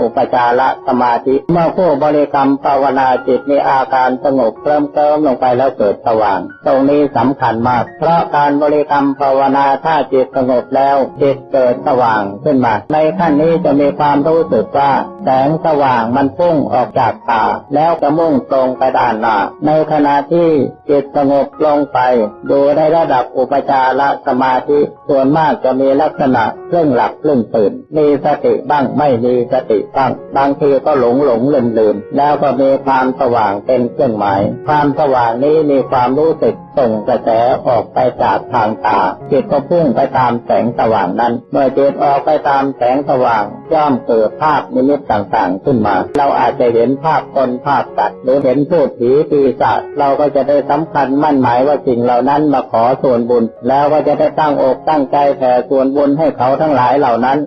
อุปจารสมาธิ เมื่อผู้บริกรรมภาวนาจิตมีอาการสงบเริ่มเติมลงไปแล้วเกิดสว่าง ตรงนี้สำคัญมาก เพราะการบริกรรมภาวนาถ้าจิตสงบแล้วจิตเกิดสว่างขึ้นมา ในขั้นนี้จะมีความรู้สึกว่าแสงสว่างมันพุ่งออกจากตาแล้วจะมุ่งตรงไปด้านหน้าในขณะที่จิตสงบลงไปดูในระดับอุปจารสมาธิส่วนมากจะมีลักษณะเครื่องหลับเครื่องตื่น มีสติบ้างไม่มีสติบ้างบางทีก็หลงหลงลืมลืมแล้วก็มีความสว่างเป็นเครื่องหมาย ความสว่างนี้มีความรู้สึกส่งกระแสออกไปจากทางตาจิตก็พุ่งไปตามแสงสว่างนั้น เมื่อจิตออกไปตามแสงสว่างย่อมเกิดภาพนิมิตต่างๆ ขึ้นมา เราอาจจะเห็นภาพคนภาพสัตว์หรือเห็นพูดผีปีศาจเราก็จะได้สำคัญมั่นหมายว่าสิ่งเหล่านั้นมาขอส่วนบุญ แล้วก็จะได้ตั้งอกตั้งใจแผ่ส่วนบุญให้เขาทั้งหลายเหล่านั้น